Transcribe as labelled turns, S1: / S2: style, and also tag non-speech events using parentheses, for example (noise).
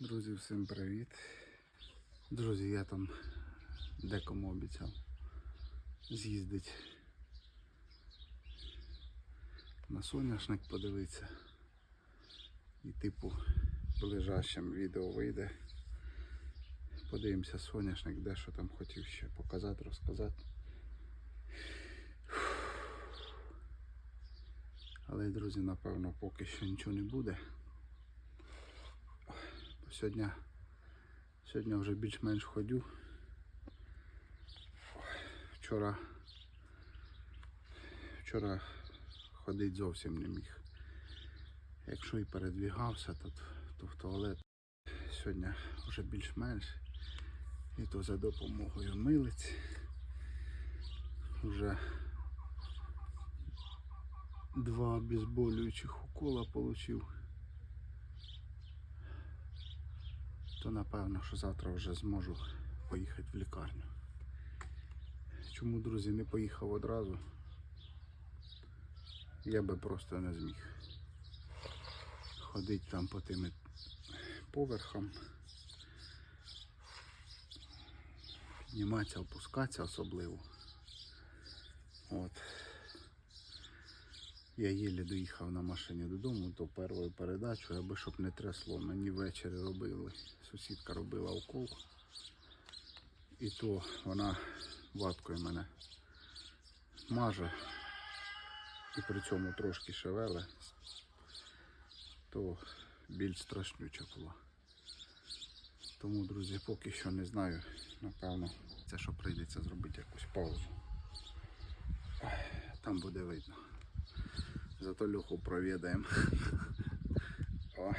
S1: Друзі, всім привіт. Друзі, я там декому обіцяв з'їздити на соняшник подивитися. І типу ближайшим відео вийде. Подивимося соняшник, де що там хотів ще показати, розказати. Але, друзі, напевно, поки що нічого не буде. Сьогодні, сьогодні вже більш-менш ходю. Вчора, вчора ходити зовсім не міг. Якщо і передвігався, то, то в туалет сьогодні вже більш-менш. І то за допомогою милиць. Вже два обезболюючих укола получив. То напевно, що завтра вже зможу поїхати в лікарню. Чому, друзі, не поїхав одразу? Я би просто не зміг. Ходити там по тим поверхам. Підніматися, опускатися особливо. От. Я єлі доїхав на машині додому, то першою передачою, аби щоб не трясло. Мені ввечері робили. Сусідка робила укол. І то вона ваткою мене маже і при цьому трошки шевеле, то біль страшнюча була. Тому, друзі, поки що не знаю, напевно, це що прийдеться зробити якусь паузу. Там буде видно. Зато Леху проведаємо. (laughs) Ой.